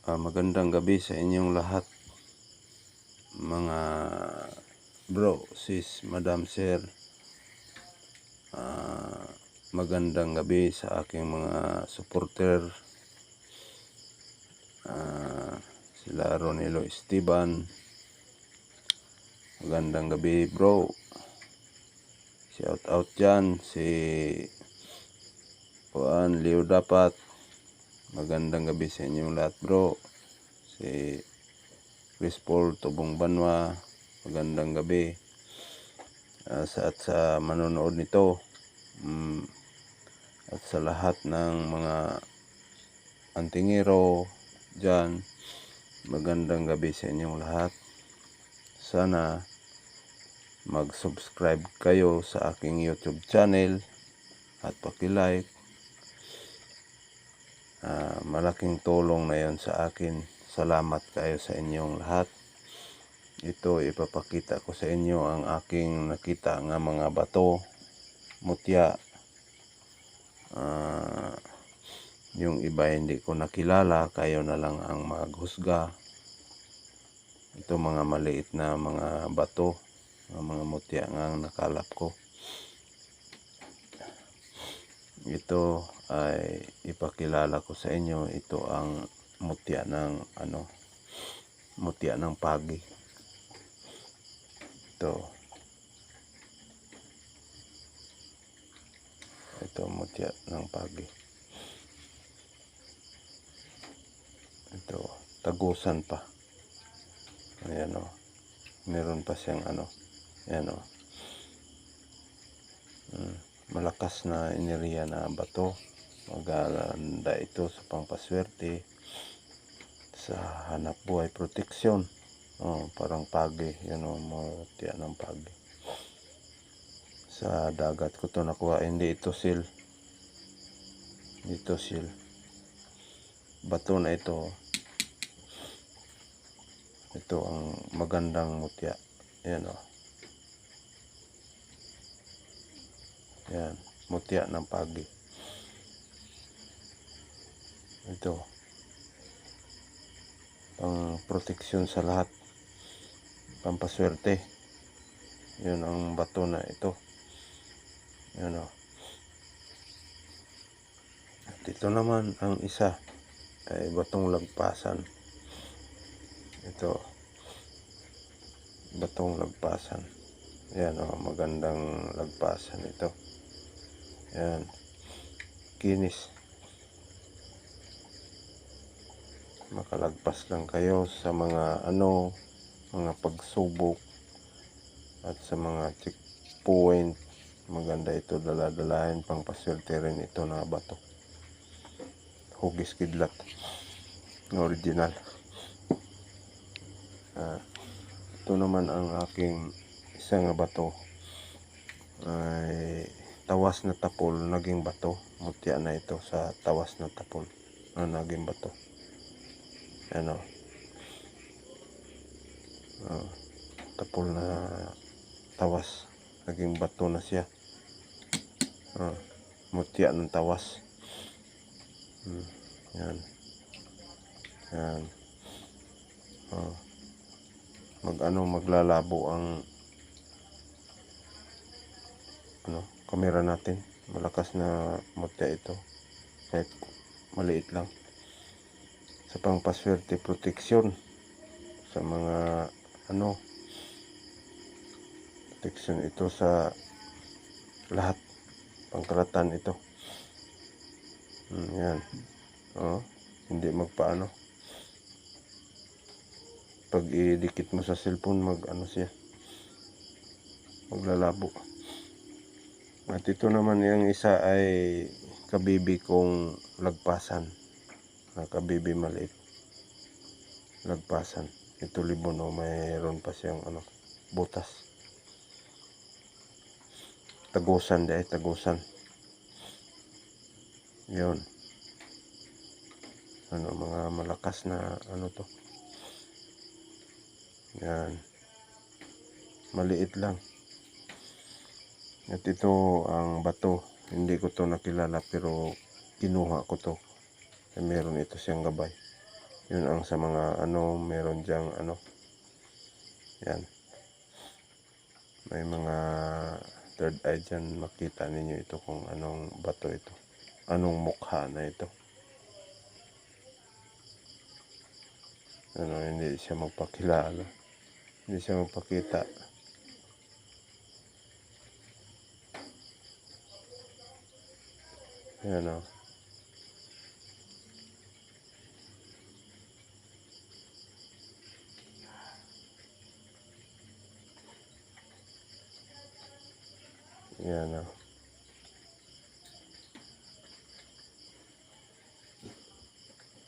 Ah, magandang gabi sa inyong lahat. Mga bro, sis, madam, sir. Ah, magandang gabi sa aking mga supporter. Ah, sila Ronelo Esteban. Magandang gabi, bro. Shout out dyan si Juan Leo Dapat. Magandang gabi sa inyong lahat, bro. Si Chris Paul Tubong Banwa. Magandang gabi. Ah, sa at sa manonood nito. Mm, at sa lahat ng mga antingero dyan. Magandang gabi sa inyong lahat. Sana mag-subscribe kayo sa aking YouTube channel at paki-like. Ah, malaking tulong na yon sa akin. Salamat kayo sa inyong lahat. Ito ipapakita ko sa inyo ang aking nakita nga mga bato, mutya. Ah, yung iba hindi ko nakilala, kayo na lang ang maghusga. Ito mga maliit na mga bato, mga mutya nga ang nakalap ko. Ito ay ipakilala ko sa inyo. Ito ang mutya ng ano, mutya ng pagi. Ito. Ito mutya ng pagi. Ito, tagusan pa. Ayan o. Meron pa siyang ano. Ayan o. Hmm, malakas na enerhiya na bato. Maganda ito sa pangpaswerte. Sa hanap buhay proteksyon. Oh, parang pagi. Yan o, mutya ng pagi. Sa dagat ko to nakuha. Hindi ito sil. Dito sil. Bato na ito. Ito ang magandang mutya. Yan o. Yan. Mutya ng pagi. Ito. Pang proteksyon sa lahat. Pampaswerte. Yun ang bato na ito. Yan o. At ito naman ang isa ay batong lagpasan. Ito. Batong lagpasan. Yan o, magandang lagpasan ito. Yan. Kinis. Makalagpas lang kayo sa mga ano, mga pagsubok at sa mga checkpoint. Maganda ito dala-dalahin pang paswerte rin ito na bato. Hugis kidlat. Original. Ah, ito naman ang aking isa nga bato ay tawas na tapol naging bato mutya na ito sa tawas na tapol na naging bato ano? Uh, tapol na tawas. Naging bato na siya. Uh, mutya ng tawas. Hmm, yan. Yan. Uh, mag ano maglalabo ang ano kamera natin. Malakas na mutya ito. Kahit maliit lang sa pangpaswerte proteksyon sa mga ano proteksyon ito sa lahat pangkaratan ito. Hmm, yan. Oh, hindi magpaano. Pag idikit mo sa cellphone mag ano siya maglalabo. At ito naman yung isa ay kabibi kong lagpasan na kabibi maliit lagpasan ito libon o mayroon pa siyang ano butas tagusan dahil tagusan yun ano mga malakas na ano to yan. Maliit lang. At ito ang bato. Hindi ko to nakilala pero kinuha ko to. E meron ito siyang gabay. Yun ang sa mga ano, meron diyang ano. Yan. May mga third eye dyan. Makita ninyo ito kung anong bato ito. Anong mukha na ito. Ano, hindi siya magpakilala. Hindi siya magpakita. Yan o. Yan o.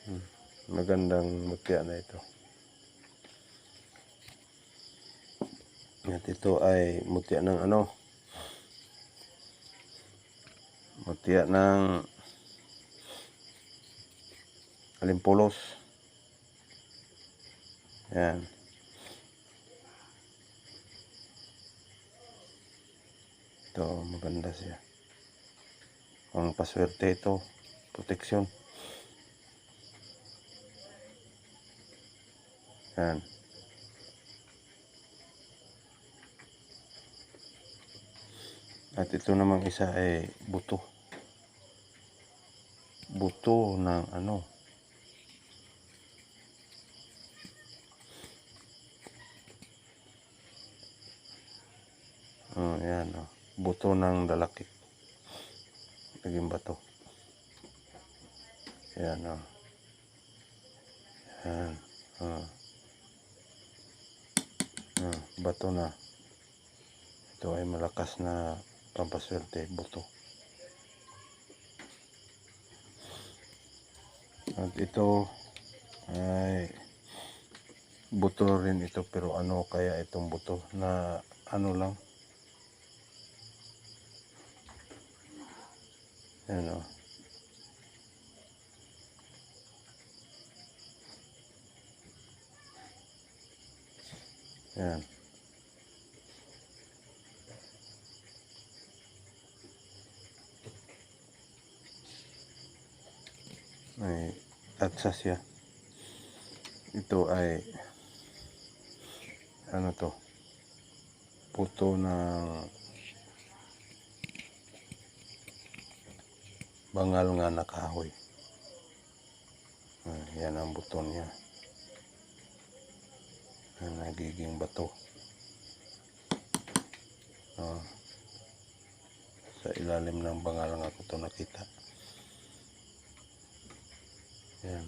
Hmm. Magandang mutya na ito. At ito ay mutya ng ano? Mutya ng alimpulos. Yan. Ito, maganda siya. Ang paswerte ito, proteksyon. Yan. At ito namang isa ay buto. Buto ng ano? Oh, yan oh. Buto ng dalakit. Naging bato. Yan oh. Yan. Oh. Ah, bato na. Ito ay malakas na pampaswerte, buto. At ito ay buto rin ito pero ano kaya itong buto na ano lang yan o yan may tatsa siya ito ay ano to? Puto ng bangal nga na kahoy. Ah, yan ang buto niya. Na nagiging bato. Ah, sa ilalim ng bangal nga ko to nakita. Yan.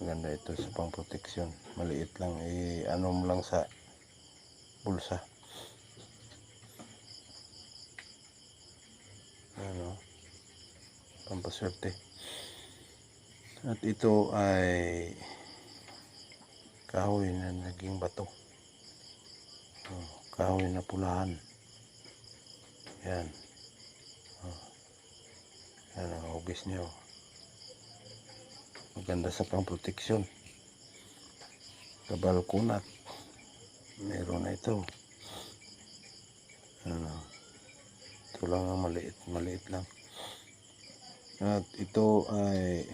Maganda ito sa pang proteksyon maliit lang. I ano mo lang sa bulsa ano? Pampaswerte. At ito ay kahoy na naging bato. Oh, kahoy na pulahan. Yan. Oh. yan ang hugis niya oh. maganda sa pang proteksyon kabal kunat meron na ito. Ano ito lang ang maliit maliit lang. At ito ay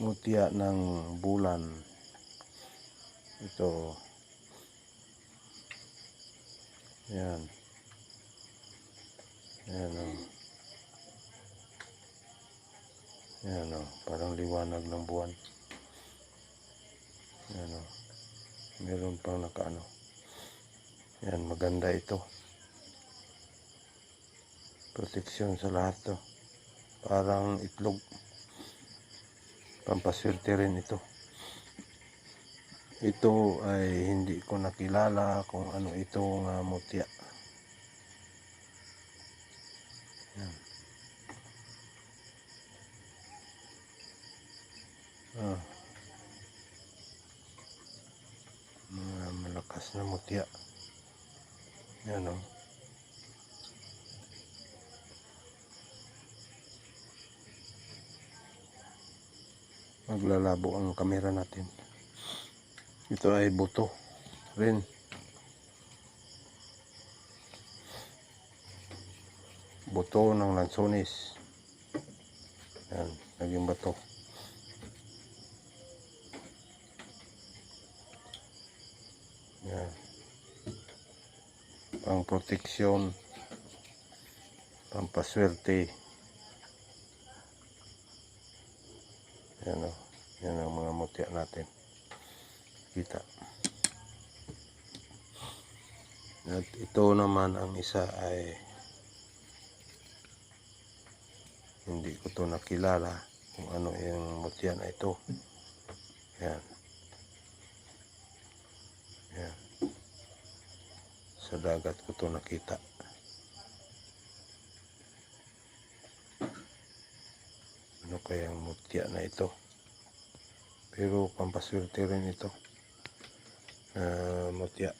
mutya ng bulan. Ito. Yan. Yan o yan o parang liwanag ng buwan. Yan o meron pang nakaano yan maganda ito. Proteksyon sa lahat to. Parang itlog. Pampaswerte rin ito. Ito ay hindi ko nakilala kung ano ito nga mutya. Yan. Ah. Mga malakas na mutya yan o maglalabo ang kamera natin ito ay buto rin buto ng lansones Yan, naging bato. Yan. Pang proteksyon. Pampaswerte. Yan o. Yan ang mga mutya natin. Kita. At ito naman ang isa ay hindi ko to nakilala kung ano yung mutya na ito. Yan. Sa dagat ko to nakita. Ano kayang mutya na ito? Pero pampaswerte rin ito. Ah, mutya.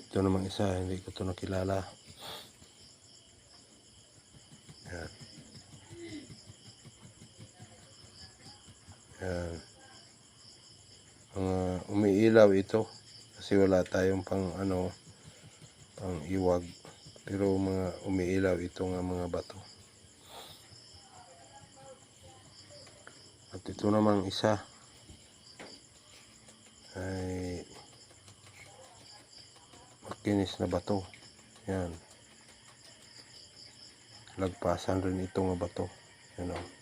Ito namang isa, hindi ko ito nakilala. Yan. Yan. Mga umiilaw ito. Kasi wala tayong pang ano, pang iwag. Pero mga umiilaw ito nga mga bato. At ito namang isa ay makinis na bato. Yan. Lagpasan rin ito nga bato. Yan o.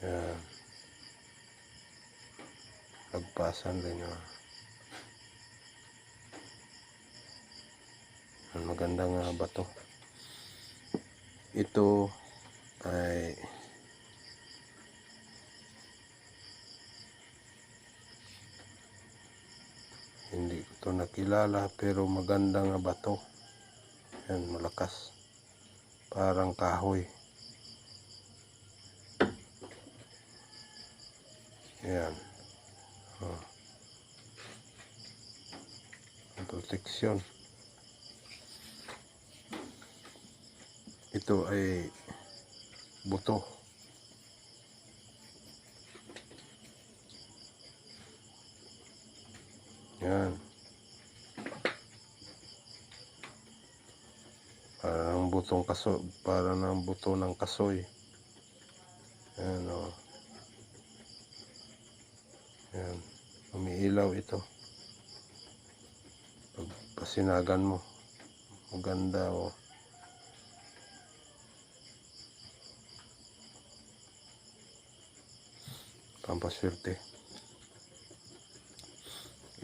Yan. Lagpasan rin o. Ang maganda nga bato. Ito ay hindi ko to nakilala pero maganda nga bato. Yan, malakas. Parang kahoy. Yan. Oh. Proteksyon. Ito ay buto. Yan. Parang butong kaso, para ng buto ng kasoy. Yan o. Yan. Umiilaw ito. Pag pasinagan mo. Maganda o. Pampaswerte.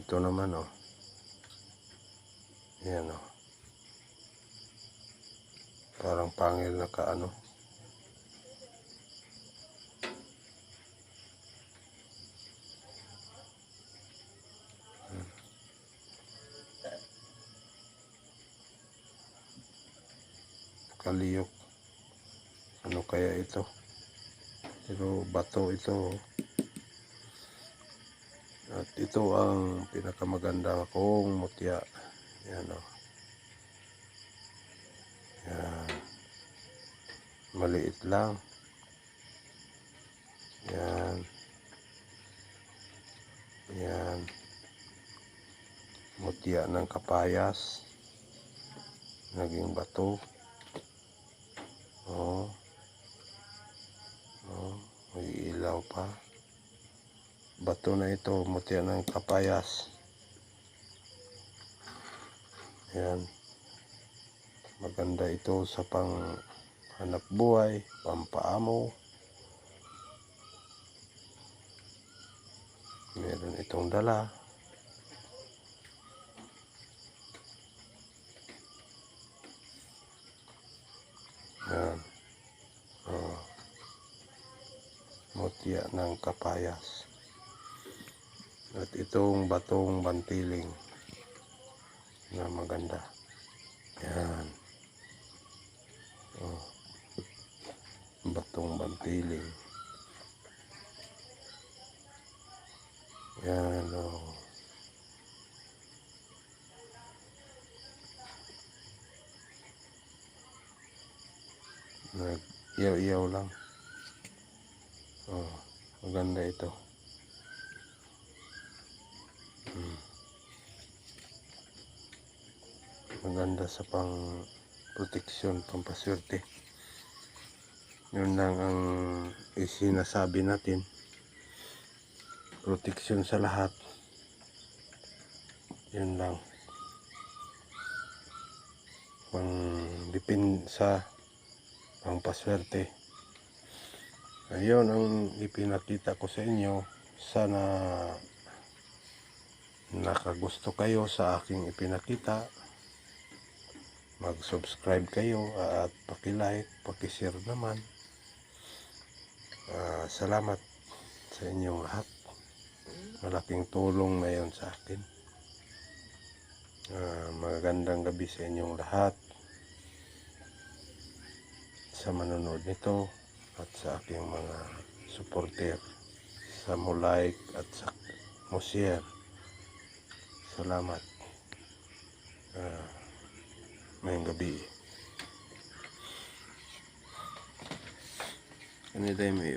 Ito naman o. Yan o. Parang pangil na kaano. Kaliyok. Ano kaya ito? Pero bato ito. At ito ang pinakamaganda kong mutya. Yan o. Yan. Maliit lang. Yan. Yan. Mutya ng kapayas. Naging bato. Oh. Oh, may ilaw pa. Bato na ito, mutya ng kapayas. Yan. Maganda ito sa pang hanap buhay, pampaamo. Meron itong dala. Yan. Oh. Mutya ng kapayas. At itong batong bantiling na maganda. Yan. Oh. Batong bantiling. Yan oh. Nag iyaw-iyaw lang. Oh, maganda ito. Hmm. maganda sa pang proteksyon, pampaswerte. Yun lang ang isinasabi natin. Proteksyon sa lahat. Yun lang. Pang dipinsa, pang paswerte. Ayun ang ipinakita ko sa inyo. Sana nakagusto kayo sa aking ipinakita. Mag-subscribe kayo at paki-like, paki-share naman. Ah, salamat sa inyong lahat. Malaking tulong na sa akin. Ah, magandang gabi sa inyong lahat. Sa manonood nito at sa aking mga supporter. Sa mo like at sa share. Salamat. Ah, ngayong gabi. Ano tayo may